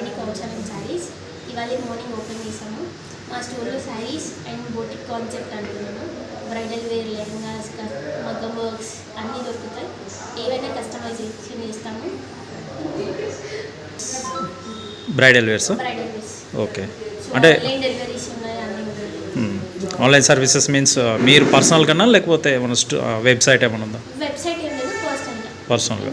Already కోచం and saris ఇవాళ morning open చేసాము మా స్టోర్లో శారీస్ అండ్ బోటిక్ కాన్సెప్ట్ అంటున్నాను. బ్రైడల్ వేర్ లెహంగాస్ మగ్గం వర్క్స్ అన్నీ దొరుకుతాయి. ఏవైనా కస్టమైజేషన్ చేస్తాము. బ్రైడల్ వేర్స్ ఓకే అంటే ఆన్లైన్ సర్వీసెస్ మీన్స్ మీరు పర్సనల్ కన్నా లేకపోతే ఏమైనా వెబ్సైట్ uh, ఏమైనా ఉందా? వెబ్సైట్ పర్సనల్గా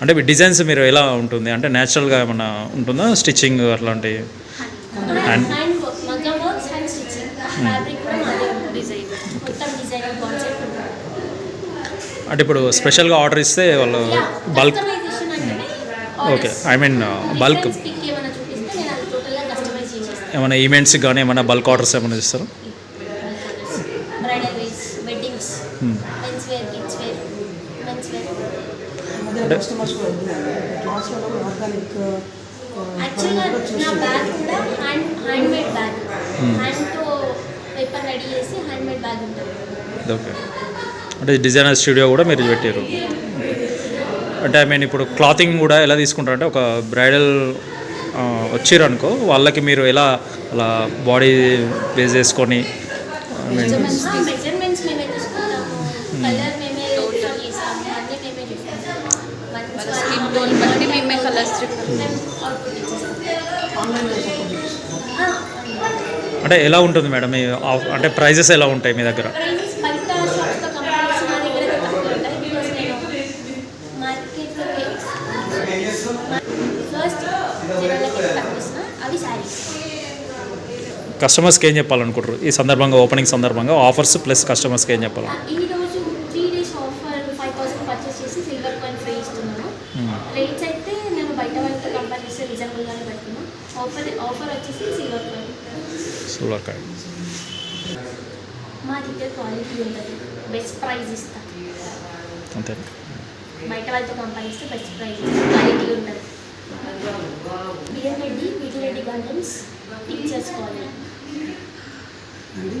అంటే డిజైన్స్ మీరు ఎలా ఉంటుంది? అంటే న్యాచురల్గా ఏమైనా ఉంటుందా? స్టిచ్చింగ్ అట్లాంటివి ఉంటుంది అంటే ఇప్పుడు స్పెషల్గా ఆర్డర్ ఇస్తే వాళ్ళు bulk okay I mean bulk ఏమైనా ఈవెంట్స్కి కానీ ఏమైనా బల్క్ ఆర్డర్స్ ఏమైనా ఇస్తారా bridal wears weddings men's wear kids wear men's wear customers కూడా క్లాస్లో కూడా ఆర్గానిక్ యాక్చువల్గా నా బ్యాగ్ కూడా హ్యాండ్ హ్యాండ్ మేడ్ బ్యాగ్ హ్యాండ్తో పేపర్ రెడీ చేసి హ్యాండ్ మేడ్ బ్యాగ్ ఉంటుంది. ఓకే అంటే డిజైనర్ స్టూడియో కూడా మీరు పెట్టారు అంటే ఐ మీన్ ఇప్పుడు క్లాతింగ్ కూడా ఎలా తీసుకుంటారంటే ఒక బ్రైడల్ వచ్చారు అనుకో వాళ్ళకి మీరు ఎలా అలా బాడీ బేస్ చేసుకొని వాళ్ళ స్కిన్ టోన్ బట్టి మేమే కలర్స్ అంటే ఎలా ఉంటుంది మేడం? మీ ఆఫ్- అంటే ప్రైజెస్ ఎలా ఉంటాయి మీ దగ్గర? కస్టమర్స్కి ఏం చెప్పాలనుకుంటారు ఈ సందర్భంగా ఓపెనింగ్ సందర్భంగా ఆఫర్స్ ప్లస్ కస్టమర్స్కి ఏం చెప్పాలి? రేట్స్ అయితే నేను బయట వాళ్ళతో కంపేర్ చేస్తే రీజనబుల్గానే పెడుతున్నా. ఆఫర్ ఆఫర్ వచ్చేసి సిల్వర్ కాయిన్ సిల్వర్ కార్డ్ మా దగ్గర క్వాలిటీ ఉంటుంది. బెస్ట్ ప్రైస్ ఇస్తా. అంతే. బయట వాళ్ళతో కంపేర్ చేస్తే బెస్ట్ ప్రైస్ క్వాలిటీ ఉంటుంది. బిఎం రెడ్డి వీటి రెడ్డి గార్డెన్స్ టీచర్స్ కాలేజ్ అండి